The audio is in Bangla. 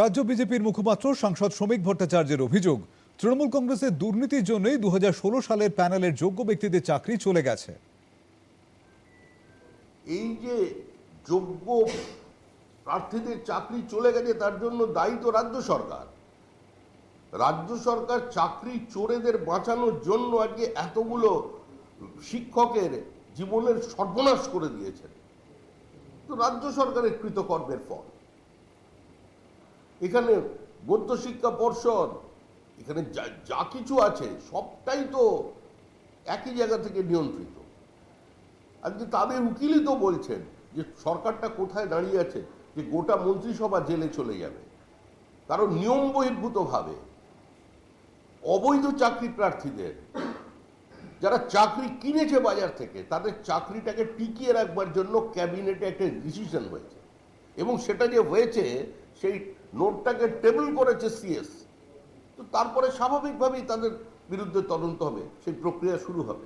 রাজ্য বিজেপির মুখপাত্র, সাংসদ শ্রমিক ভট্টাচার্যের অভিযোগ, তৃণমূল কংগ্রেসের দুর্নীতির জন্যই দু সালের প্যানেলের যোগ্য ব্যক্তিদের চাকরি চলে গেছে। এই যে যোগ্য প্রার্থীদের চাকরি চলে গেছে, তার জন্য দায়ী তো রাজ্য সরকার। রাজ্য সরকার চাকরি চোরেদের বাঁচানোর জন্য আজকে এতগুলো শিক্ষকের জীবনের সর্বনাশ করে দিয়েছেন। তো রাজ্য সরকারের কৃতকর্মের ফল। এখানে গদ্য শিক্ষা পর্ষদ, এখানে যা যা কিছু আছে, সবটাই তো একই জায়গা থেকে নিয়ন্ত্রিত। আজকে তাদের উকিলই তো বলছেন যে সরকারটা কোথায় দাঁড়িয়ে আছে, যে গোটা মন্ত্রিসভা জেলে চলে যাবে। কারণ নিয়ম বহির্ভূতভাবে অবৈধ চাকরি প্রার্থীদের, যারা চাকরি কিনেছে বাজার থেকে, তাদের চাকরিটাকে টিকিয়ে রাখবার জন্য ক্যাবিনেটে একটা ডিসিশন হয়েছে। এবং সেটা যে হয়েছে, সেই নোটটাকে টেবিল করেছে সিএস। তো তারপরে স্বাভাবিকভাবেই তাদের বিরুদ্ধে তদন্ত হবে, সেই প্রক্রিয়া শুরু হবে।